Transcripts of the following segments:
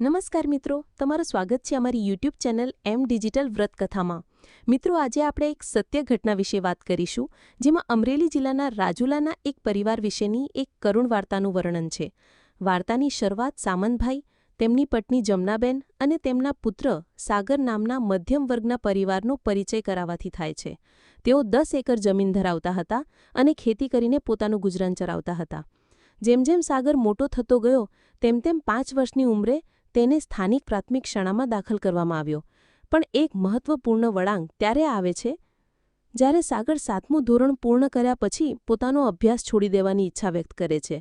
નમસ્કાર મિત્રો, તમારું સ્વાગત છે અમારી યુટ્યુબ ચેનલ એમ ડિજિટલ વ્રતકથામાં. મિત્રો, આજે આપણે એક સત્ય ઘટના વિશે વાત કરીશું, જેમાં અમરેલી જિલ્લાના રાજુલાના એક પરિવાર વિશેની એક કરુણ વાર્તાનું વર્ણન છે. વાર્તાની શરૂઆત સામંતભાઈ, તેમની પત્ની જમનાબેન અને તેમના પુત્ર સાગર નામના મધ્યમ વર્ગના પરિવારનો પરિચય કરાવવાથી થાય છે. તેઓ દસ એકર જમીન ધરાવતા હતા અને ખેતી કરીને પોતાનું ગુજરાન ચલાવતા હતા. જેમ જેમ સાગર મોટો થતો ગયો, તેમ તેમ પાંચ વર્ષની ઉંમરે તેને સ્થાનિક પ્રાથમિક શાળામાં દાખલ કરવામાં આવ્યો. પણ એક મહત્વપૂર્ણ વળાંક ત્યારે આવે છે, જ્યારે સાગર સાતમું ધોરણ પૂર્ણ કર્યા પછી પોતાનો અભ્યાસ છોડી દેવાની ઈચ્છા વ્યક્ત કરે છે.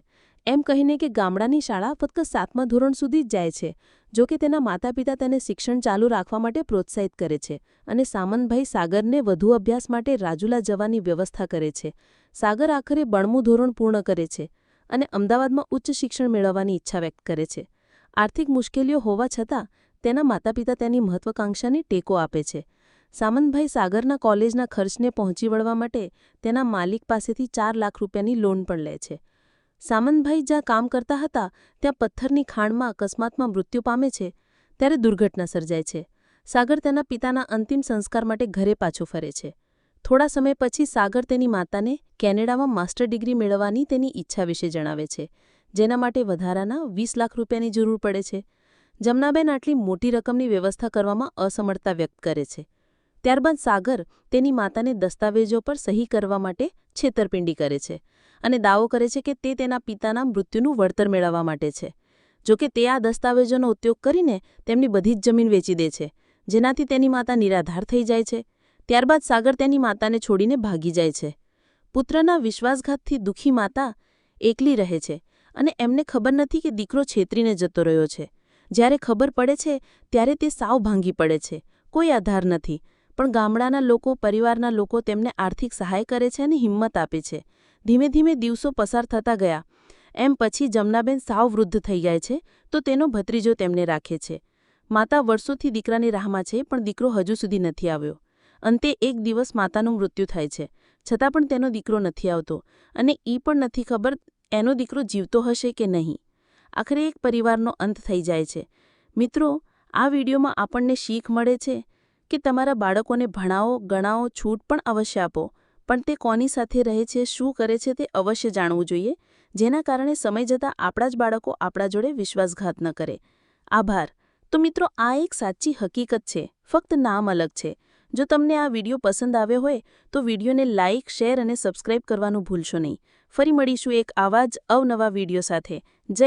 એમ કહીને કે ગામડાની શાળા ફક્ત સાતમા ધોરણ સુધી જ જાય છે, જો કે તેના માતા પિતા તેને શિક્ષણ ચાલુ રાખવા માટે પ્રોત્સાહિત કરે છે અને સામંતભાઈ સાગરને વધુ અભ્યાસ માટે રાજુલા જવાની વ્યવસ્થા કરે છે. સાગર આખરે બણમું ધોરણ પૂર્ણ કરે છે અને અમદાવાદમાં ઉચ્ચ શિક્ષણ મેળવવાની ઈચ્છા વ્યક્ત કરે છે. આર્થિક મુશ્કેલીઓ હોવા છતાં, તેના માતાપિતા તેની મહત્વાકાંક્ષાને ટેકો આપે છે. સામંતભાઈ સાગરના કોલેજના ખર્ચને પહોંચી વળવા માટે તેના માલિક પાસેથી ચાર લાખ રૂપિયાની લોન પણ લે છે. સામંતભાઈ જ્યાં કામ કરતા હતા, ત્યાં પથ્થરની ખાણમાં અકસ્માતમાં મૃત્યુ પામે છે, ત્યારે દુર્ઘટના સર્જાય છે. સાગર તેના પિતાના અંતિમ સંસ્કાર માટે ઘરે પાછો ફરે છે. થોડા સમય પછી સાગર તેની માતાને કેનેડામાં માસ્ટર ડિગ્રી મેળવવાની તેની ઈચ્છા વિશે જણાવે છે. જેના માટે વધારાના વીસ લાખ રૂપિયાની જરૂર પડે છે. જમનાબેન આટલી મોટી રકમની વ્યવસ્થા કરવામાં અસમર્થતા વ્યક્ત કરે છે. ત્યારબાદ સાગર તેની માતાને દસ્તાવેજો પર સહી કરવા માટે છેતરપિંડી કરે છે અને દાવો કરે છે કે તે તેના પિતાના મૃત્યુનું વળતર મેળવવા માટે છે. જોકે તે આ દસ્તાવેજોનો ઉપયોગ કરીને તેમની બધી જ જમીન વેચી દે છે, જેનાથી તેની માતા નિરાધાર થઈ જાય છે. ત્યારબાદ સાગર તેની માતાને છોડીને ભાગી જાય છે. પુત્રના વિશ્વાસઘાતથી દુઃખી માતા એકલી રહે છે અને એમને ખબર નથી કે દીકરો છેતરીને જતો રહ્યો છે. જ્યારે ખબર પડે છે, ત્યારે તે સાવ ભાંગી પડે છે. કોઈ આધાર નથી. પણ ગામડાના લોકો, પરિવારના લોકો તેમને આર્થિક સહાય કરે છે અને હિંમત આપે છે. ધીમે ધીમે દિવસો પસાર થતા ગયા. એમ પછી જમનાબેન સાવ વૃદ્ધ થઈ જાય છે, તો તેનો ભત્રીજો તેમને રાખે છે. માતા વર્ષોથી દીકરાની રાહમાં છે, પણ દીકરો હજુ સુધી નથી આવ્યો. અંતે એક દિવસ માતાનું મૃત્યુ થાય છે. છતાં પણ તેનો દીકરો નથી આવતો. અને એ પણ નથી ખબર એનો દીકરો જીવતો હશે કે નહીં? આખરે એક પરિવારનો અંત થઈ જાય છે. મિત્રો, આ વિડીયોમાં આપણને શીખ મળે છે કે તમારા બાળકોને ભણાવો, ગણાવો, છૂટ પણ અવશ્ય આપો, પણ તે કોની સાથે રહે છે, શું કરે છે તે અવશ્ય જાણવું જોઈએ, જેના કારણે સમય જતાં આપણા જ બાળકો આપણા જોડે વિશ્વાસઘાત ન કરે. આભાર. તો મિત્રો, આ એક સાચી હકીકત છે, ફક્ત નામ અલગ છે. જો તમને આ વીડિયો પસંદ આવ્યો હોય, તો વિડીયોને લાઇક શેર અને સબસ્ક્રાઇબ કરવાનું ભૂલશો નહીં. ફરી મળીશું એક આવા જ અવનવા વીડિયો સાથે. જય